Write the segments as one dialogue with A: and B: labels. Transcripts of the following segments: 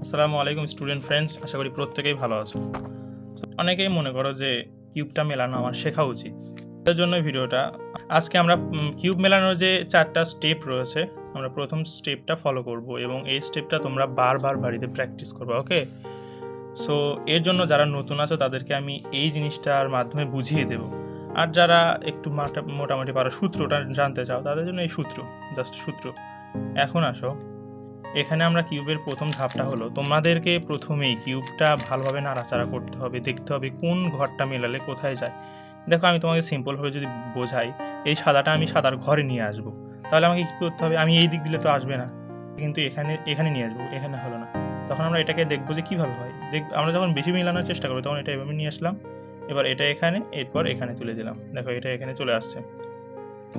A: আসসালামু আলাইকুম student friends আশা করি প্রত্যেকেই ভালো আছো। অনেকেই মনে করো যে কিউবটা মেলানো আমার শেখা উচিত। তার জন্য ভিডিওটা, আজকে আমরা কিউব মেলানোর যে চারটা স্টেপ রয়েছে, আমরা প্রথম স্টেপটা ফলো করব এবং এই স্টেপটা তোমরা বারবার বাড়িতে প্র্যাকটিস করবে ওকে সো এর জন্য যারা নতুন আছো, তাদেরকে আমি এই জিনিসটার মাধ্যমে বুঝিয়ে দেব। আর যারা একটু মাটা- মোটামুটি পারো সূত্রটা জানতে চাও, তাদের জন্য এই সূত্র জাস্ট সূত্র। এখন আসো। এখানে আমরা কিউবের প্রথম ধাপটা হলো, তোমাদেরকে প্রথমেই কিউবটা ভালোভাবে নাড়াচাড়া করতে হবে, দেখতে হবে কোন ঘরটা মেলালে কোথায় যায়। দেখো, আমি তোমাকে সিম্পলভাবে যদি বোঝাই, এই সাদাটা আমি সাদার ঘরে নিয়ে আসব। তাহলে আমাকে কী করতে হবে? আমি এই দিক দিলে তো আসবে না। কিন্তু এখানে এখানে নিয়ে আসব, এখানে হলো না। তখন আমরা এটাকে দেখব যে কীভাবে হয়। দেখ, আমরা যখন বেশি মেলানোর চেষ্টা করব, তখন এটা এভাবে নিয়ে আসলাম। এবার এটা এখানে, এরপর এখানে তুলে দিলাম। দেখো, এটা এখানে চলে আসছে।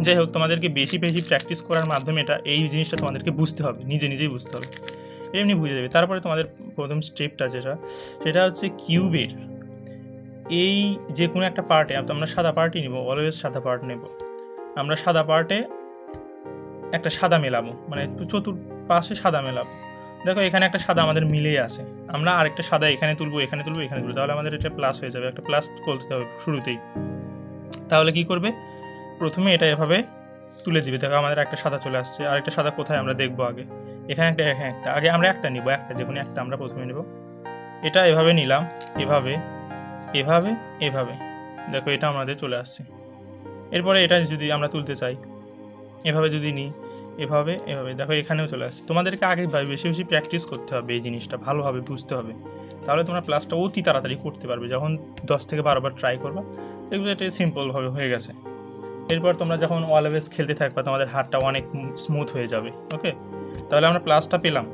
A: যাই হোক, তোমাদেরকে বেশি বেশি প্র্যাকটিস করার মাধ্যমে এটা, এই জিনিসটা তোমাদেরকে বুঝতে হবে, নিজে নিজেই বুঝতে হবে। এমনি বুঝে যাবে তারপরে তোমাদের প্রথম স্টেপটা যেটা, সেটা হচ্ছে কিউবের এই যে কোনো একটা পার্টে আমরা সাদা পার্টই নিব অলওয়েজ সাদা পার্ট নেব। আমরা সাদা পার্টে একটা সাদা মেলাবো মানে চতুর পাশে সাদা মেলাবো। দেখো, এখানে একটা সাদা আমাদের মিলেই আছে। আমরা আরেকটা সাদা এখানে তুলবো এখানে তুলবো এখানে তুলবো, তাহলে আমাদের এটা প্লাস হয়ে যাবে। একটা প্লাস করতে হবে শুরুতেই। তাহলে কি করবে? প্রথমে এটা এভাবে তুলে দিবে। দেখো, আমাদের একটা সাদা চলে আসছে। আর একটা সাদা কোথায় আমরা দেখব আগে? এখানে একটা এখানে একটা। আগে আমরা একটা নিব, একটা, যে কোনো একটা আমরা প্রথমে নেব। এটা এভাবে নিলাম, এভাবে এভাবে এভাবে। দেখো, এটা আমাদের চলে আসছে। এরপরে এটা যদি আমরা তুলতে চাই, এভাবে যদি নিই, এভাবে এভাবে। দেখো, এখানেও চলে আসছে। তোমাদেরকে আগে বেশি বেশি প্র্যাকটিস করতে হবে এই জিনিসটা, ভালোভাবে বুঝতে হবে। তাহলে তোমরা প্লাসটা অতি তাড়াতাড়ি করতে পারবে। যখন দশ থেকে বারোবার ট্রাই করবা, দেখবে এটা সিম্পলভাবে হয়ে গেছে। এরপর তোমরা যখন অলওয়েজ খেলতে থাকবা, তোমাদের হাতটা অনেক স্মুথ হয়ে যাবে ওকে তাহলে আমরা প্লাসটা পেলাম।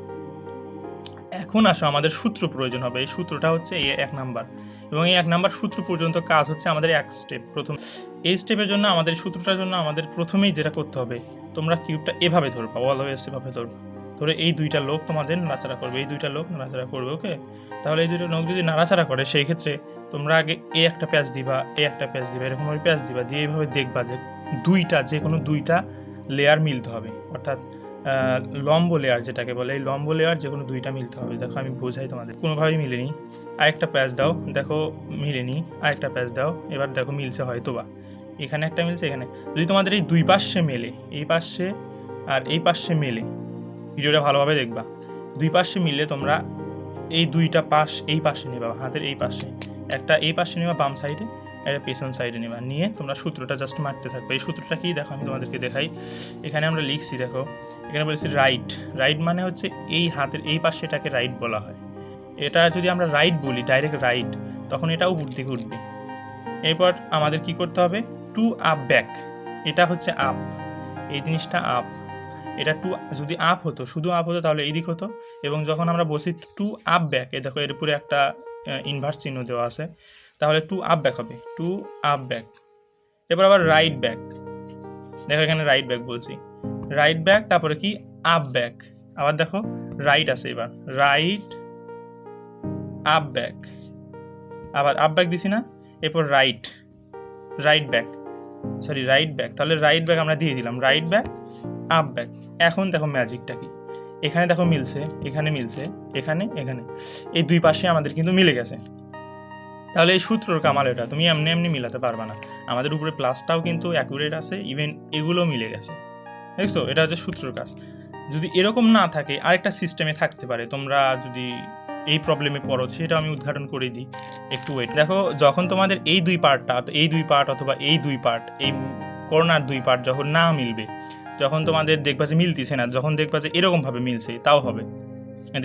A: এখন আসো, আমাদের সূত্র প্রয়োজন হবে। এই সূত্রটা হচ্ছে এই এক নাম্বার। এবং এই এক নাম্বার সূত্র পর্যন্ত কাজ হচ্ছে আমাদের এক স্টেপ প্রথম, এই স্টেপের জন্য আমাদের সূত্রটার জন্য আমাদের প্রথমেই যেটা করতে হবে, তোমরা কিউবটা এভাবে ধরবা অলওয়েজ এভাবে ধরবা। ধরে এই দুইটা লোক তোমাদের নাড়াচাড়া করবে, এই দুইটা লোক নাড়াচাড়া করবে ওকে তাহলে এই দুইটা লোক যদি নাড়াচাড়া করে, সেই ক্ষেত্রে তোমরা আগে এ একটা প্যাচ দিবা, এ একটা প্যাচ দিবা, এরকমভাবে প্যাচ দিবা, দিয়ে এইভাবে দেখবা যে দুইটা, যে কোনো দুইটা লেয়ার মিলতে হবে। অর্থাৎ লম্ব লেয়ার যেটাকে বলে, এই লম্ব লেয়ার যে কোনো দুইটা মিলতে হবে। দেখো, আমি বোঝাই তোমাদের। কোনোভাবেই মিলেনি। আরেকটা প্যাচ দাও। দেখো, মিলেনি। আরেকটা প্যাচ দাও। এবার দেখো, মিলছে হয়তো বা এখানে একটা মিলছে, এখানে। যদি তোমাদের এই দুই পাশে মেলে, এই পাশে আর এই পাশে মেলে, ভিডিওটা ভালোভাবে দেখবা। দুই পাশে মিললে তোমরা এই দুইটা পাশ এই পাশে নেবা, হাতের এই পাশে। একটা এই পাশে নেবা, বাম সাইডে একটা পেছন সাইডে নেবা। নিয়ে তোমরা সূত্রটা জাস্ট মারতে থাকবে। এই সূত্রটা কি? দেখো, আমি তোমাদেরকে দেখাই। এখানে আমরা লিখছি, দেখো, এখানে বলেছি রাইট রাইট মানে হচ্ছে এই হাতের, এই পাশে এটাকে রাইট বলা হয়। এটা যদি আমরা রাইট বলি ডাইরেক্ট রাইট তখন এটাও উপর উঠবে এরপর আমাদের কি করতে হবে? টু আপ ব্যাক এটা হচ্ছে আপ এই জিনিসটা আপ এটা টু যদি আপ হতো, শুধু আপ হতো, তাহলে এই দিক হতো। এবং যখন আমরা বসি টু আপ ব্যাক এ দেখো, এর উপরে একটা ইনভার্স চিহ্ন দেওয়া আছে। তাহলে টু আপ ব্যাক হবে। টু আপ ব্যাক এরপর আবার রাইট ব্যাক দেখো এখানে রাইট ব্যাক বলছি। রাইট ব্যাক তারপরে কি? আপ ব্যাক আবার দেখো রাইট আছে এবার। রাইট আপ ব্যাক আবার আপ ব্যাক দিছি না, এরপর right right back sorry right back তাহলে রাইট ব্যাক আমরা দিয়ে দিলাম। রাইট ব্যাক আপ ব্যাক এখন দেখো ম্যাজিকটা কি? এখানে দেখো মিলছে, এখানে মিলছে, এখানে এখানে। এই দুই পাশে আমাদের কিন্তু মিলে গেছে। তাহলে এই সূত্রর কামাল এটা। তুমি এমনি এমনি মিলাতে পারবে না। আমাদের উপরে প্লাসটাও কিন্তু অ্যাকুরেট আছে ইভেন এগুলোও মিলে গেছে। দেখছ? এটা হচ্ছে সূত্রর কাজ। যদি এরকম না থাকে, আরেকটা সিস্টেমে থাকতে পারে। তোমরা যদি এই প্রবলেমে পড়ো, সেটা আমি উদ্ঘাটন করে দিই। একটু ওয়েট দেখো, যখন তোমাদের এই দুই পার্টটা এই দুই পার্ট অথবা এই দুই পার্ট এই করোনার দুই পার্ট যখন না মিলবে, যখন তোমাদের দেখবা যে মিলতেছে না, যখন দেখবা যে এরকমভাবে মিলছে, তাও হবে।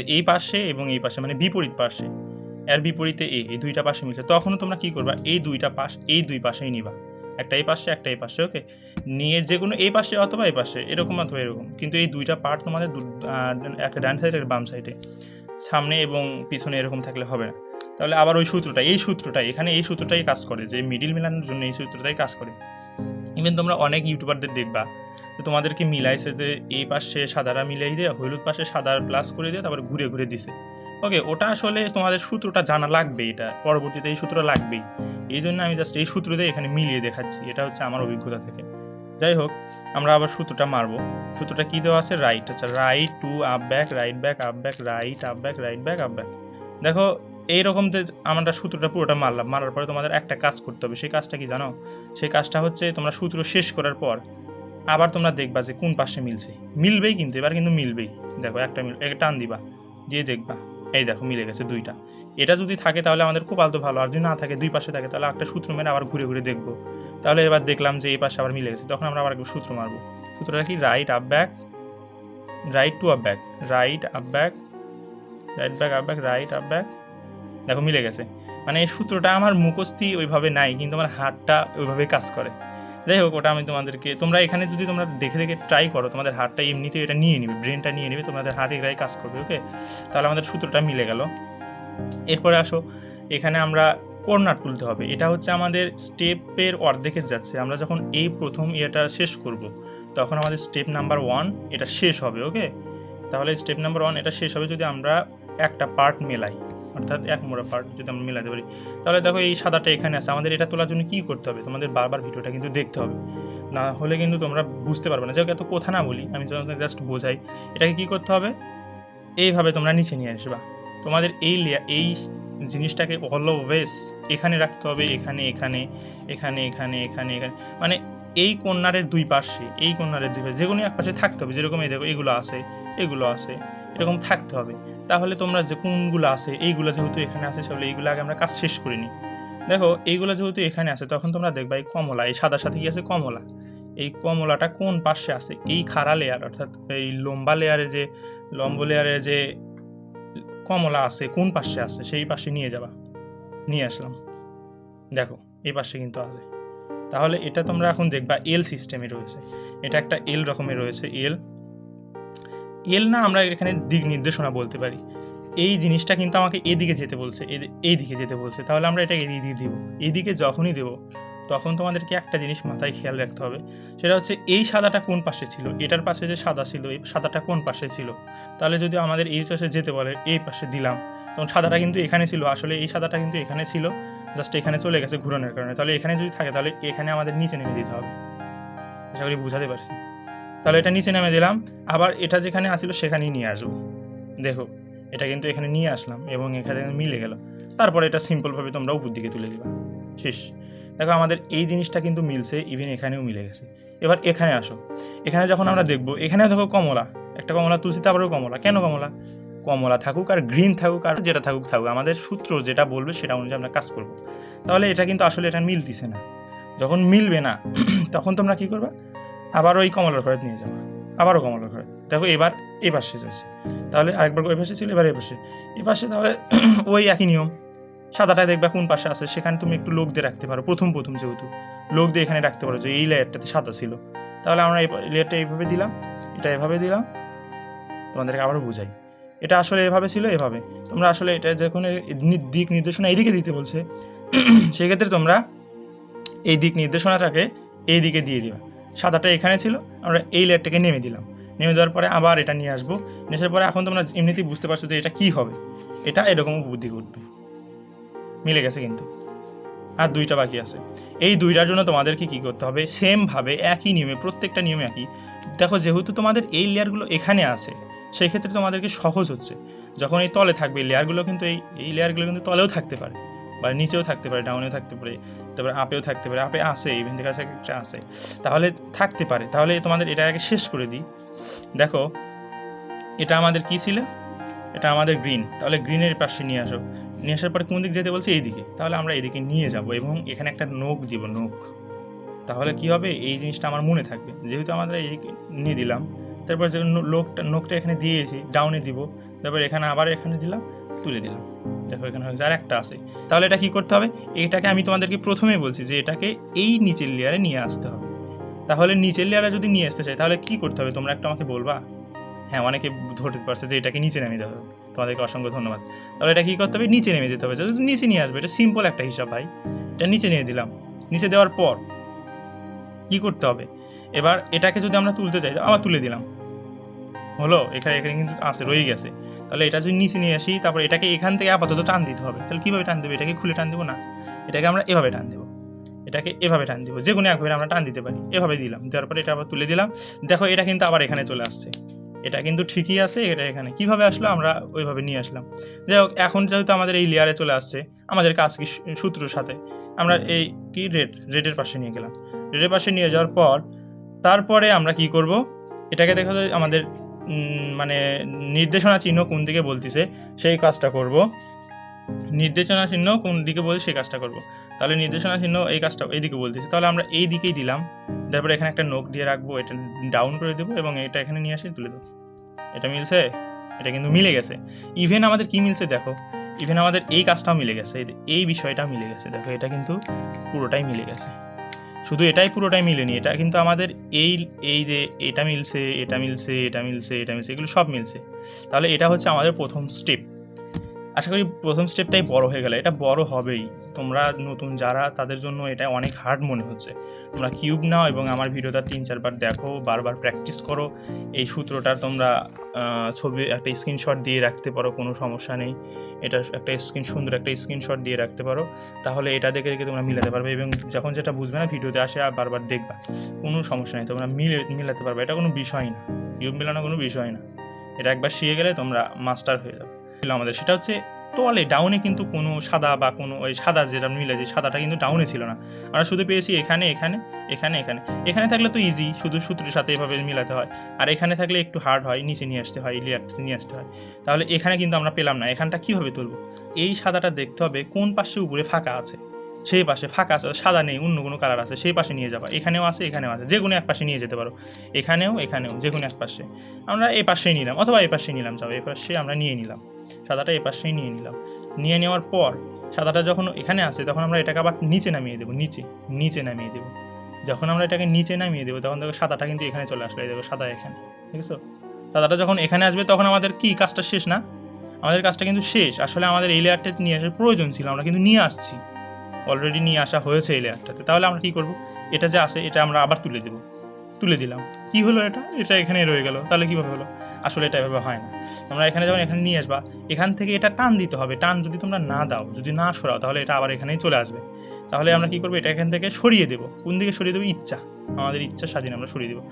A: এই পাশে এবং এই পাশে মানে বিপরীত পাশে এর বিপরীতে এ, এই দুইটা পাশে মিলছে। তখনও তোমরা কি করবা? এই দুইটা পাশ, এই দুই পাশেই নিবা। একটা এই পাশে, একটা এই পাশে, ওকে? নিয়ে যে কোনো এই পাশে অথবা এই পাশে, এরকম অথবা এরকম। কিন্তু এই দুইটা পার্ট তোমাদের একটা ডান সাইডে বাম সাইডে সামনে এবং পিছনে এরকম থাকলে হবে না। তাহলে আবার ওই সূত্রটা এই সূত্রটাই, এখানে এই সূত্রটাই কাজ করে যে মিডিল মেলানোর জন্য এই সূত্রটাই কাজ করে। ইভেন তোমরা অনেক ইউটিউবারদের দেখবা তো তোমাদেরকে মিলাইছে যে এই পাশে সাদারা মিলাই দিয়ে, হলুদ পাশে সাদার প্লাস করে দিয়ে, তারপর ঘুরে ঘুরে দিছে। ওকে ওটা আসলে তোমাদের সূত্রটা জানা লাগবে এটা পরবর্তীতে এই সূত্র লাগবেই। এই জন্য আমি জাস্ট এই সূত্র দিয়ে এখানে মিলিয়ে দেখাচ্ছি, এটা হচ্ছে আমার অভিজ্ঞতা থেকে। যাই হোক, আমরা আবার সূত্রটা মারবো। সূত্রটা কী দেওয়া আছে? রাইট আচ্ছা right two up back right back up back right up back right back up back দেখো, এইরকম যে আমরা সূত্রটা পুরোটা মারলাম, মারার পরে তোমাদের একটা কাজ করতে হবে। সেই কাজটা কি জানো? সেই কাজটা হচ্ছে তোমরা সূত্র শেষ করার পর আবার তোমরা দেখবা যে কোন পাশে মিলছে। মিলবেই কিন্তু, এবার কিন্তু মিলবেই। দেখো, একটা মিল একটা টান দিবা দিয়ে দেখবা। এই দেখো মিলে গেছে দুইটা। এটা যদি থাকে তাহলে আমাদের খুব আলতো ভালো, আর যদি না থাকে, দুই পাশে থাকে, তাহলে একটা সূত্র মেরে আবার ঘুরে ঘুরে দেখব। তাহলে এবার দেখলাম যে এই পাশে আবার মিলে গেছে, তখন আমরা আবার সূত্র মারবো। সূত্রটা কি? Right up back right two up back right up back right back up back right up back দেখো মিলে গেছে। মানে এই সূত্রটা আমার মুখস্থি ওইভাবে নাই, কিন্তু আমার হাতটা ওইভাবে কাজ করে। যাই হোক, ওটা আমি তোমাদেরকে, তোমরা এখানে যদি তোমরা দেখে দেখে ট্রাই করো, তোমাদের হাতটা এমনিতে এটা নিয়ে নিবে ব্রেনটা নিয়ে নেবে, তোমাদের হাতে এটাই কাজ করবে ওকে তাহলে আমাদের সূত্রটা মিলে গেল। এরপরে আসো, এখানে আমরা কর্নার তুলতে হবে। এটা হচ্ছে আমাদের স্টেপের অর্ধেকের যাচ্ছে। আমরা যখন এই প্রথম ইয়েটা শেষ করব, তখন আমাদের স্টেপ নাম্বার ওয়ান এটা শেষ হবে ওকে তাহলে স্টেপ নাম্বার ওয়ান এটা শেষ হবে যদি আমরা একটা পার্ট মেলাই। অর্থাৎ এক মোড়া পার্ট যদি আমরা মেলাতে পারি। তাহলে দেখো এই সাদাটা এখানে আছে। আমাদের এটা তোলার জন্য কী করতে হবে? তোমাদের বারবার ভিডিওটা কিন্তু দেখতে হবে। না হলে কিন্তু তোমরা বুঝতে পারবে না। যেহেতু এত কথা না বলি, আমি তোমাদের জাস্ট বোঝাই। এটাকে কী করতে হবে? এইভাবে তোমরা নিচে নিয়ে আসবা। তোমাদের এই এই জিনিসটাকে অলওয়েজ এখানে রাখতে হবে, এখানে এখানে এখানে এখানে এখানে এখানে। মানে এই কর্নারের দুই পাশে, এই কর্নারের দুই পাশে যে কোনো এক পাশে থাকতে হবে। যেরকম এই দেখো, এগুলো আছে এগুলো আছে। এরকম থাকতে হবে। তাহলে তোমরা যে কোনগুলো আছে, এইগুলো যেহেতু এখানে আছে, সেগুলো, এইগুলো আগে আমরা কাজ শেষ করে নিই দেখো, এইগুলো যেহেতু এখানে আছে, তখন তোমরা দেখবা এই কমলা, এই সাদা সাথে কি আছে? কমলা। এই কমলাটা কোন পাশে আছে? এই খাড়া লেয়ার অর্থাৎ এই লম্বা লেয়ারে যে, লম্ব লেয়ারে যে কমলা আছে, কোন পাশে আছে? সেই পাশে নিয়ে যাবা। নিয়ে আসলাম। দেখো, এই পাশে কিন্তু আছে। তাহলে এটা তোমরা এখন দেখবা এল সিস্টেমে রয়েছে। এটা একটা এল রকমের রয়েছে। এল এল না আমরা এখানে দিক নির্দেশনা বলতে পারি। এই জিনিসটা কিন্তু আমাকে এদিকে যেতে বলছে এই দিকে যেতে বলছে। তাহলে আমরা এটাকে এদিকে দিব। এইদিকে যখনই দেব, তখন তোমাদেরকে একটা জিনিস মাথায় খেয়াল রাখতে হবে। সেটা হচ্ছে এই সাদাটা কোন পাশে ছিল? এটার পাশে যে সাদা ছিল, এই সাদাটা কোন পাশে ছিল? তাহলে যদি আমাদের এই পাশে যেতে বলে, এই পাশে দিলাম, তখন সাদাটা কিন্তু এখানে ছিল। আসলে এই সাদাটা কিন্তু এখানে ছিল, জাস্ট এখানে চলে গেছে ঘুরানোর কারণে। তাহলে এখানে যদি থাকে, তাহলে এখানে আমাদের নিচে নেমে দিতে হবে। আশা করি বুঝাতে পারছি। তাহলে এটা নিচে নামে দিলাম। আবার এটা যেখানে আসছিল সেখানেই নিয়ে আসব। দেখো, এটা কিন্তু এখানে নিয়ে আসলাম এবং এখানে মিলে গেল। তারপরে এটা সিম্পলভাবে তোমরা উপর দিকে তুলে দিবা। শেষ। দেখো, আমাদের এই জিনিসটা কিন্তু মিলছে ইভেন এখানেও মিলে গেছে। এবার এখানে আসো। এখানে যখন আমরা দেখব, এখানেও দেখো কমলা। একটা কমলা তুলসী তারপরেও কমলা। কেন কমলা? কমলা থাকুক আর গ্রিন থাকুক আর যেটা থাকুক থাকুক, আমাদের সূত্র যেটা বলবে সেটা অনুযায়ী আমরা কাজ করব। তাহলে এটা কিন্তু আসলে এটা মিলতিছে না। যখন মিলবে না, তখন তোমরা কী করবে? আবার ওই কমলার ঘরে নিয়ে যাওয়া। আবারও কমলার ঘরে। দেখো এবার এ পাশে যাচ্ছে। তাহলে আরেকবার ওই পাশে ছিল, এবার এ পাশে। এ পাশে তাহলে ওই একই নিয়ম। সাদাটা দেখবা কোন পাশে আছে, সেখানে তুমি একটু লোক দিয়ে রাখতে পারো। প্রথম প্রথম যেহেতু। লোক দিয়ে এখানে রাখতে পারো যে এই লেয়ারটাতে সাদা ছিল। তাহলে আমরা এই লেয়ারটা এইভাবে দিলাম, এটা এভাবে দিলাম। তোমাদেরকে আবারও বুঝাই। এটা আসলে এভাবে ছিল, এভাবে। তোমরা আসলে এটা যখন দিক নির্দেশনা এইদিকে দিতে বলছে, সেক্ষেত্রে তোমরা এই দিক নির্দেশনাটাকে এই দিকে দিয়ে দিবা। সাদাটা এখানে ছিল, আমরা এই লেয়ারটাকে নেমে দিলাম। নেমে দেওয়ার পরে আবার এটা নিয়ে আসব। নিয়ে আসার পরে এখন তোমরা এমনিতেই বুঝতে পারছ যে এটা কী হবে। এটা এরকম বুদ্ধি উঠবে মিলে গেছে কিন্তু। আর দুইটা বাকি আছে। এই দুইটার জন্য তোমাদেরকে কী করতে হবে? সেমভাবে একই নিয়মে, প্রত্যেকটা নিয়মে একই। দেখো, যেহেতু তোমাদের এই লেয়ারগুলো এখানে আছে সেই ক্ষেত্রে তোমাদেরকে সহজ হচ্ছে। যখন এই তলে থাকবে, এই লেয়ারগুলো কিন্তু এই এই লেয়ারগুলো কিন্তু তলেও থাকতে পারে। বা নিচেও থাকতে পারে, ডাউনেও থাকতে পারে, তারপরে আপেও থাকতে পারে আপে আসে ইভেন থেকে কাছে একটা আসে। তাহলে থাকতে পারে। তাহলে তোমাদের এটা আগে শেষ করে দিই। দেখো, এটা আমাদের কী ছিল? এটা আমাদের গ্রিন তাহলে গ্রিনের পাশে নিয়ে আসো। নিয়ে আসার পরে কোন দিক যেতে বলছে? এইদিকে। তাহলে আমরা এদিকে নিয়ে যাব এবং এখানে একটা নোক দিব নোক তাহলে কি হবে? এই জিনিসটা আমার মনে থাকবে। যেহেতু আমরা এই নিয়ে দিলাম, তারপর যে লোকটা নোকটা এখানে দিয়েছি ডাউনে দিব, তারপর এখানে আবার এখানে দিলাম, তুলে দিলাম। দেখো এখানে হচ্ছে আর একটা আছে। তাহলে এটা কি করতে হবে? এটাকে আমি তোমাদেরকে প্রথমেই বলছি যে এটাকে এই নিচের লেয়ারে নিয়ে আসতে হবে। তাহলে নিচের লেয়ারে যদি নিয়ে আসতে চাই, তাহলে কি করতে হবে? তোমরা একটু আমাকে বলবা? হ্যাঁ অনেকে ধরতে পারছে যে এটাকে নিচে নেমে দিতে হবে। তোমাদেরকে অসংখ্য ধন্যবাদ। তাহলে এটা কী করতে হবে? নিচে নেমে দিতে হবে। যদি নিচে নিয়ে আসবে, এটা সিম্পল একটা হিসাব ভাই। এটা নিচে নিয়ে দিলাম। নিচে দেওয়ার পর কি করতে হবে? এবার এটাকে যদি আমরা তুলতে চাই, আবার তুলে দিলাম। হলো? এখানে এখানে কিন্তু আছে, রয়ে গেছে। তাহলে এটা যদি নিচে নিয়ে আসি, তারপর এটাকে এখান থেকে আপাতত টান দিতে হবে। তাহলে কীভাবে টান দেবো? এটাকে খুলে টান দেবো? না। এটাকে আমরা এভাবে টান দেবো। এটাকে এভাবে টান দিব। যে কোনো একভাবে আমরা টান দিতে পারি। এভাবে দিলাম। দেওয়ার পরে এটা আবার তুলে দিলাম। দেখো, এটা কিন্তু আবার এখানে চলে আসছে। এটা কিন্তু ঠিকই আছে, এটা এখানে। কীভাবে আসলো? আমরা ওইভাবে নিয়ে আসলাম। যাই হোক, এখন যেহেতু আমাদের এই লেয়ারে চলে আসছে, আমাদের কাজ কি? সূত্রর সাথে। আমরা এই কি? রেড রেডের পাশে নিয়ে গেলাম। রেডের পাশে নিয়ে যাওয়ার পর, তারপরে আমরা কি করব? এটাকে দেখা যায় আমাদের মানে নির্দেশনা চিহ্ন কোন দিকে বলতেছে, সেই কাজটা করব। নির্দেশনা চিহ্ন কোন দিকে বলছে, সেই কাজটা করব। তাহলে নির্দেশনা চিহ্ন এই কাজটা এইদিকে বলতেছে। তাহলে আমরা এই দিকেই দিলাম। তারপরে এখানে একটা নোক দিয়ে রাখব, এটা ডাউন করে দেবো এবং এটা এখানে নিয়ে আসে, তুলে দেবো। এটা মিলছে? এটা কিন্তু মিলে গেছে। ইভেন আমাদের কি মিলছে দেখো? ইভেন আমাদের এই কাজটাও মিলে গেছে। এই- এই বিষয়টা মিলে গেছে। দেখো, এটা কিন্তু পুরোটাই মিলে গেছে। শুধু এটাই পুরোটাই মিলেনি, এটা কিন্তু আমাদের এই এই যে এটা মিলছে এটা মিলছে এটা মিলছে এটা মিলছে, এগুলো সব মিলছে। তাহলে এটা হচ্ছে আমাদের প্রথম স্টেপ আশা করি প্রথম স্টেপটাই বড় হয়ে গেলে। এটা বড় হবেই। তোমরা নতুন যারা, তাদের জন্য এটা অনেক হার্ড মনে হচ্ছে। তোমরা কিউব নাও এবং আমার ভিডিওটা তিন, চারবার দেখো, বারবার প্র্যাকটিস করো। এই সূত্রটার তোমরা ছবি, একটা স্ক্রিনশট দিয়ে রাখতে পারো, কোনো সমস্যা নেই। এটা একটা স্ক্রিন সুন্দর একটা স্ক্রিনশট দিয়ে রাখতে পারো। তাহলে এটা দেখে দেখে তোমরা মিলাতে পারবে এবং যখন যেটা বুঝবে না, ভিডিওতে আসে আর বারবার দেখবা। কোনো সমস্যা নেই, তোমরা মিলে, মিলাতে পারবে। এটা কোনো বিষয় না। কিউব মেলানো কোনো বিষয় না। এটা একবার শিখে গেলে তোমরা মাস্টার হয়ে যাবে। আমাদের, সেটা হচ্ছে তলে ডাউনে কিন্তু কোনো সাদা বা কোনো ওই সাদা যেটা মিলে যে সাদাটা কিন্তু ডাউনে ছিল না। আমরা শুধু পেয়েছি এখানে এখানে এখানে এখানে। এখানে থাকলে তো ইজি শুধু সূত্রের সাথে এভাবে মিলাতে হয়। আর এখানে থাকলে একটু হার্ড হয়, নিচে নিয়ে আসতে হয় লেয়ারটা নিয়ে আসতে হয়। তাহলে এখানে কিন্তু আমরা পেলাম না, এখানটা কীভাবে তুলবো? এই সাদাটা দেখতে হবে কোন পাশে উপরে ফাঁকা আছে। সেই পাশে ফাঁকা আছে, সাদা নেই, অন্য কোনো কালার আছে, সেই পাশে নিয়ে যাবা। এখানেও আছে এখানেও আছে, যে কোনো এক পাশে নিয়ে যেতে পারো। এখানেও এখানেও, যে কোনো এক পাশে। আমরা এই পাশেই নিলাম, অথবা এই পাশেই নিলাম, যাও এই পাশে আমরা নিয়ে নিলাম। সাদাটা এই পাশেই নিয়ে নিলাম। নিয়ে নেওয়ার পর সাদাটা যখন এখানে আসে, তখন আমরা এটাকে আবার নিচে নামিয়ে দেবো, নিচে নিচে নামিয়ে দেবো। যখন আমরা এটাকে নিচে নামিয়ে দেবো, তখন দেখো সাদাটা কিন্তু এখানে চলে আসলে দেখো সাদা এখানে ঠিক আছে সাদাটা যখন এখানে আসবে, তখন আমাদের কি, কাজটা শেষ না? আমাদের কাজটা কিন্তু শেষ। আসলে আমাদের এই লেয়ারটা নিয়ে আসার প্রয়োজন ছিল, আমরা কিন্তু নিয়ে আসছি। অলরেডি নিয়ে আসা হয়েছে এই লেয়ারটাতে তাহলে আমরা কি করব? এটা যে আসে, এটা আমরা আবার তুলে দেবো। তুলে দিলাম। কি হলো এটা? এটা এখানে রয়ে গেল। তাহলে কীভাবে হলো? আসলে এটা এভাবে হয় না। আমরা এখানে যখন এখানে নিয়ে আসবা, এখান থেকে এটা টান দিতে হবে। টান যদি তোমরা না দাও, যদি না সরাও, তাহলে এটা আবার এখানেই চলে আসবে। তাহলে আমরা কি করব, এটা এখান থেকে সরিয়ে দেবো। কোন দিকে সরিয়ে দেবো? ইচ্ছা। আমাদের ইচ্ছা স্বাধীন আমরা সরিয়ে দেবো।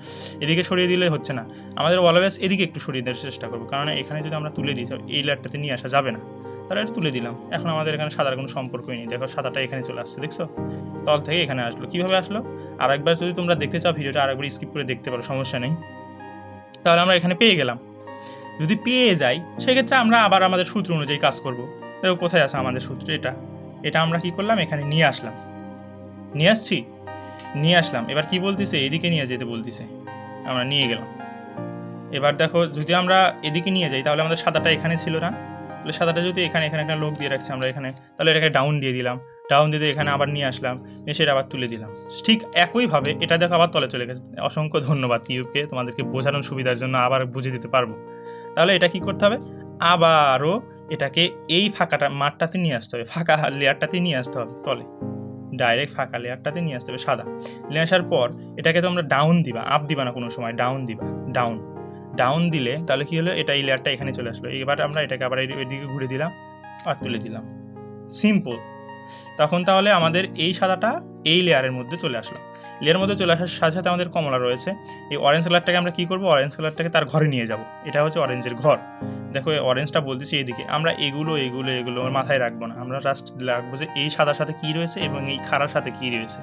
A: এদিকে সরিয়ে দিলে হচ্ছে না। আমাদের অলওয়েজ এদিকে একটু সরিয়ে দেওয়ার চেষ্টা করব। কারণ এখানে যদি আমরা তুলে দিই এই লেয়ারটাতে নিয়ে আসা যাবে না। তাহলে এটা তুলে দিলাম। এখন আমাদের এখানে সাদার কোনো সম্পর্কই নেই। দেখো সাদাটা এখানে চলে আসছে, দেখছ? তল থেকে এখানে আসলো। কীভাবে আসলো? আরেকবার যদি তোমরা দেখতে চাও ভিডিওটা, আরেকবার স্কিপ করে দেখতে পারো, সমস্যা নেই। তাহলে আমরা এখানে পেয়ে গেলাম। যদি পেয়ে যাই, সেক্ষেত্রে আমরা আবার আমাদের সূত্র অনুযায়ী কাজ করব। দেখো কোথায় আছে আমাদের সূত্র? এটা। এটা আমরা কি করলাম? এখানে নিয়ে আসলাম। নিয়ে আসছি? নিয়ে আসলাম। এবার কি বলতেছে? এদিকে নিয়ে যেতে বলতেছে। আমরা নিয়ে গেলাম। এবার দেখো, যদি আমরা এদিকে নিয়ে যাই, তাহলে আমাদের সাদাটা এখানে ছিল না। তাহলে সাদাটা যদি এখানে এখানে একটা লোক দিয়ে রাখছি আমরা এখানে, তাহলে এটাকে ডাউন দিয়ে দিলাম। ডাউন দিয়ে দিয়ে এখানে আবার নিয়ে আসলাম সেটা আবার তুলে দিলাম। ঠিক একইভাবে এটা দেখো আবার তলে চলে গেছে। অসংখ্য ধন্যবাদ ইউকে তোমাদেরকে বোঝানোর সুবিধার জন্য আবার বুঝে দিতে পারব। তাহলে এটা কি করতে হবে? আবারও এটাকে এই ফাঁকাটা মাঠটাতে নিয়ে আসতে হবে ফাঁকা লেয়ারটাতে নিয়ে আসতে হবে তলে। ডাইরেক্ট ফাঁকা লেয়ারটাতে নিয়ে আসতে হবে সাদা। নিয়ে আসার পর এটাকে তো আমরা ডাউন দিবা আপ দিবা না কোনো সময় ডাউন দিবা ডাউন ডাউন দিলে তাহলে কী হলো? এটা এই লেয়ারটা এখানে চলে আসলো। এবার আমরা এটাকে আবার এদিকে ঘুরে দিলাম আর তুলে দিলাম। সিম্পল তখন তাহলে আমাদের এই সাদাটা এই লেয়ারের মধ্যে চলে আসলো। লেয়ারের মধ্যে চলে আসার সাথে সাথে আমাদের কমলা রয়েছে। এই অরেঞ্জ কালারটাকে আমরা কি করব? অরেঞ্জ কালারটাকে তার ঘরে নিয়ে যাব। এটা হচ্ছে অরেঞ্জের ঘর। দেখো, এই অরেঞ্জটা বলতেছি এইদিকে। আমরা এগুলো এগুলো এগুলো মাথায় রাখব না। আমরা জাস্ট রাখব যে এই সাদার সাথে কী রয়েছে এবং এই খাড়ার সাথে কী রয়েছে।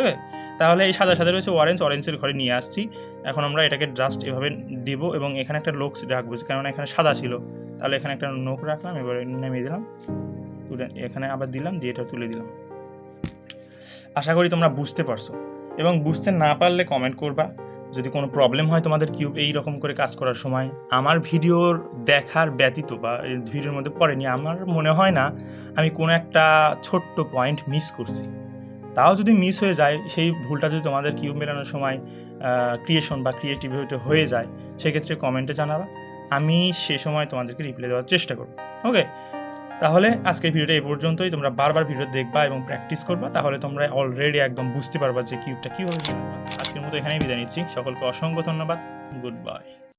A: ওকে? তাহলে এই সাদার সাথে রয়েছে অরেঞ্জ অরেঞ্জের ঘরে নিয়ে আসছি। এখন আমরা এটাকে জাস্ট এভাবে দিব এবং এখানে একটা লোক রাখব। কারণ এখানে সাদা ছিল। তাহলে এখানে একটা নোক রাখলাম, এবারে নামিয়ে দিলাম। তুলে এখানে আবার দিলাম, দিয়ে এটা তুলে দিলাম। আশা করি তোমরা বুঝতে পারছ। এবং বুঝতে না পারলে কমেন্ট করবা। যদি কোনো প্রবলেম হয় তোমাদের কিউব এই রকম করে কাজ করার সময়। আমার ভিডিওর দেখার ব্যতীত বা ভিডিওর মধ্যে পড়েনি, আমার মনে হয় না আমি কোনো একটা ছোট্ট পয়েন্ট মিস করছি। তাও যদি মিস হয়ে যায়, সেই ভুলটা যদি তোমাদের কিউব মেলানোর সময় ক্রিয়েশন বা ক্রিয়েটিভিটি হয়ে যায়, সেক্ষেত্রে কমেন্টে জানাবা। আমি সে সময় তোমাদেরকে রিপ্লাই দেওয়ার চেষ্টা করব। ওকে তাহলে আজকের ভিডিওটা এই পর্যন্তই। তোমরা বারবার ভিডিও দেখবা এবং প্র্যাকটিস করবা, তাহলে তোমরা অলরেডি একদম বুঝতে পারবা যে কিউবটা কীভাবে। আজকের মতো এখানেই বিদায় নিচ্ছি। সকলকে অসংখ্য ধন্যবাদ। Good bye